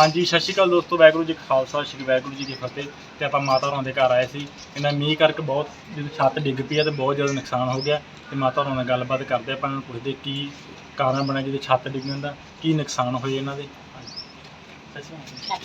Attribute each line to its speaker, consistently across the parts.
Speaker 1: ਹਾਂਜੀ ਸਤਿ ਸ਼੍ਰੀ ਅਕਾਲ ਦੋਸਤੋ ਵਾਹਿਗੁਰੂ ਜੀ ਕਾ ਖਾਲਸਾ ਸ਼੍ਰੀ ਵਾਹਿਗੁਰੂ ਜੀ ਕੀ ਫਤਿਹ। ਤੇ ਆਪਾਂ ਮਾਤਾ ਹੋਰਾਂ ਦੇ ਘਰ ਆਏ ਸੀ। ਇਹਨਾਂ ਮੀਂਹ ਕਰਕੇ ਬਹੁਤ ਜਦੋਂ ਛੱਤ ਡਿੱਗ ਪਈ ਆ ਤੇ ਬਹੁਤ ਜ਼ਿਆਦਾ ਨੁਕਸਾਨ ਹੋ ਗਿਆ। ਤੇ ਮਾਤਾ ਹੋਰਾਂ ਨਾਲ ਗੱਲਬਾਤ ਕਰਦੇ ਆਪਾਂ ਇਹਨਾਂ ਨੂੰ ਪੁੱਛਦੇ ਕੀ ਕਾਰਨ ਬਣਿਆ ਜਿਹਦੇ ਛੱਤ ਡਿੱਗਣ ਦਾ ਕੀ ਨੁਕਸਾਨ ਹੋਏ ਇਹਨਾਂ ਦੇ। ਸਤਿ ਸ਼੍ਰੀ ਅਕਾਲ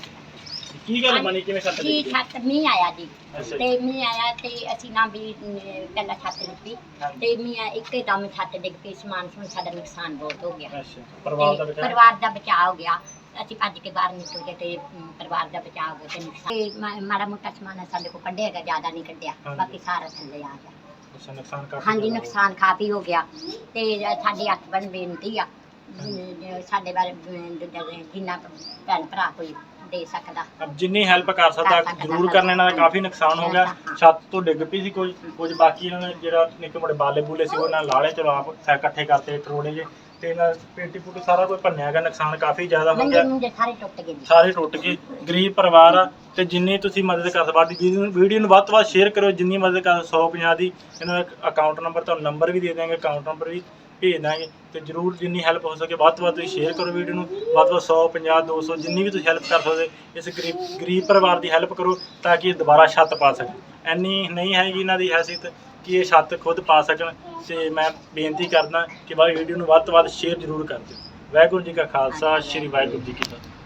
Speaker 1: ਕੀ ਗੱਲ ਬਣੀ? ਕਿਵੇਂ ਛੱਤ
Speaker 2: ਜੀ
Speaker 1: ਡਿੱਗੀ
Speaker 2: ਛੱਤ ਮੀਂਹ ਆਇਆ ਜੀ।
Speaker 1: ਅੱਛਾ
Speaker 2: ਤੇ ਮੀਂਹ ਆਇਆ ਤੇ ਅਸੀਂ ਨਾ ਵੀ ਅਮ, ਪਹਿਲਾਂ ਛੱਤ ਲਿੱਪੀ ਤੇ ਮੀਂਹ ਆਇਆ, ਇੱਕਦਮ ਛੱਤ ਡਿੱਗ ਪਈ ਸਮਾਨ ਸਮੂਨ ਸਾਡਾ ਨੁਕਸਾਨ ਬਹੁਤ ਹੋ ਗਿਆ।
Speaker 1: ਅੱਛਾ ਪਰਿਵਾਰ ਦਾ
Speaker 2: ਤੇ
Speaker 1: ਬਚਾਅ?
Speaker 2: ਪਰਿਵਾਰ ਦਾ ਬਚਾਅ ਹੋ ਗਿਆ। ਅਸੀਂ ਭੱਜ ਕੇ ਬਾਹਰ ਨਿਕਲ ਗਏ ਤੇ ਅਮ, ਪਰਿਵਾਰ ਦਾ ਬਚਾਅ ਹੋ ਗਿਆ ਤੇ ਨੁਕਸਾਨ। ਤੇ ਮਾ- ਮਾੜਾ ਮੋਟਾ ਸਮਾਨ ਸਾਡੇ ਕੋਲ ਕੱਢਿਆ ਗਿਆ ਜ਼ਿਆਦਾ ਨਹੀਂ ਕੱਢਿਆ।
Speaker 1: ਹਾਂਜੀ।
Speaker 2: ਬਾਕੀ ਸਾਰਾ ਥੱਲੇ ਆ ਗਿਆ।
Speaker 1: ਅੱਛਾ ਨੁਕਸਾਨ ਕਾਫੀ
Speaker 2: ਹਾਂਜੀ
Speaker 1: ਜ਼ਿਆਦਾ
Speaker 2: ਨੁਕਸਾਨ ਕਾਫੀ ਹੋ ਗਿਆ। ਤੇ ਸਾਡੀ ਹੱਥ ਬਣ ਬੇਨਤੀ ਆ। ਅਮ, ਸਾਡੇ ਬਾਰੇ ਅਮ, ਦੂਜਾ ਜਿੰਨਾ ਭੈਣ ਭਰਾ ਕੋਈ ਦੇ ਸਕਦਾ।
Speaker 1: ਅਬ ਜਿੰਨੀ ਹੈਲਪ ਕਰ ਸਕਦਾ
Speaker 2: ਕਰ ਸਕਦਾ,
Speaker 1: ਜ਼ਰੂਰ ਕਰਨ ਇਹਨਾਂ ਦਾ ਕਾਫੀ ਨੁਕਸਾਨ ਹੋ ਗਿਆ।
Speaker 2: ਹਾਂ।
Speaker 1: ਛੱਤ ਤੋਂ ਡਿੱਗ ਪਈ ਸੀ ਕੁਝ ਕੁਝ ਬਾਕੀ ਇਹਨਾਂ ਨੇ ਜਿਹੜਾ ਨਿੱਕੇ ਮੋਟੇ ਬਾਲੇ ਬੂਲੇ ਸੀ ਉਹਨਾਂ ਲਾਲੇ ਚਲੋ ਆਪ ਸਾ ਇਕੱਠੇ ਕਰਤੇ ਟਰੋੜੇ ਜੇ ਤੇ ਇਹਨਾਂ ਪੇਟੀ ਪੂਟੀ ਸਾਰਾ ਕੁਝ ਭੰਨਿਆ ਗਿਆ ਨੁਕਸਾਨ ਕਾਫੀ ਜ਼ਿਆਦਾ ਹੋ ਗਿਆ।
Speaker 2: ਸਾਰੇ ਟੁੱਟ ਗਏ ਜੀ।
Speaker 1: ਸਾਰੇ ਟੁੱਟ ਗਏ। ਗਰੀਬ ਪਰਿਵਾਰ ਆ ਤੇ ਜਿੰਨੀ ਤੁਸੀਂ ਮਦਦ ਕਰ ਸਕਦੇ ਜੀ ਵੀਡੀਓ ਨੂੰ ਵੱਧ ਤੋਂ ਵੱਧ ਸ਼ੇਅਰ ਕਰੋ ਜਿੰਨੀ ਮਦਦ ਕਰ 150 ਦੀ ਇਹਨਾਂ ਦਾ ਅਕਾਊਂਟ ਨੰਬਰ ਤੁਹਾਨੂੰ ਨੰਬਰ ਵੀ ਦੇ ਦਾਂਗੇ ਅਕਾਊਂਟ ਨੰਬਰ ਵੀ ਭੇਜ ਦਾਂਗੇ ਤੇ ਜਰੂਰ ਜਿੰਨੀ ਹੈਲਪ ਹੋ ਸਕੇ ਵੱਧ ਤੋਂ ਵੱਧ ਤੁਸੀਂ ਸ਼ੇਅਰ ਕਰੋ ਵੀਡੀਓ ਨੂੰ ਵੱਧ ਤੋਂ ਵੱਧ 100 50 200 ਜਿੰਨੀ ਵੀ ਤੁਸੀਂ ਹੈਲਪ ਕਰ ਸਕਦੇ ਇਸ ਗਰੀਬ ਗਰੀਬ ਪਰਿਵਾਰ ਦੀ ਹੈਲਪ ਕਰੋ ਤਾਂ ਕਿ ਇਹ ਦੁਬਾਰਾ ਛੱਤ ਪਾ ਸਕਣ ਐਨੀ ਨਹੀਂ ਹੈਗੀ ਇਹਨਾਂ ਦੀ ਹੈਸੀਅਤ ਕਿ ਇਹ ਛੱਤ ਖੁਦ ਪਾ ਸਕਣ ਤੇ ਮੈਂ ਬੇਨਤੀ ਕਰਦਾ ਕਿ ਬਾਈ ਵੀਡੀਓ ਨੂੰ ਵੱਧ ਤੋਂ ਵੱਧ ਸ਼ੇਅਰ ਜਰੂਰ ਕਰ ਦਿਓ। ਵਾਹਿਗੁਰੂ ਜੀ ਕਾ ਖਾਲਸਾ, ਸ੍ਰੀ ਵਾਹਿਗੁਰੂ ਜੀ ਕੀ ਫਤਿਹ।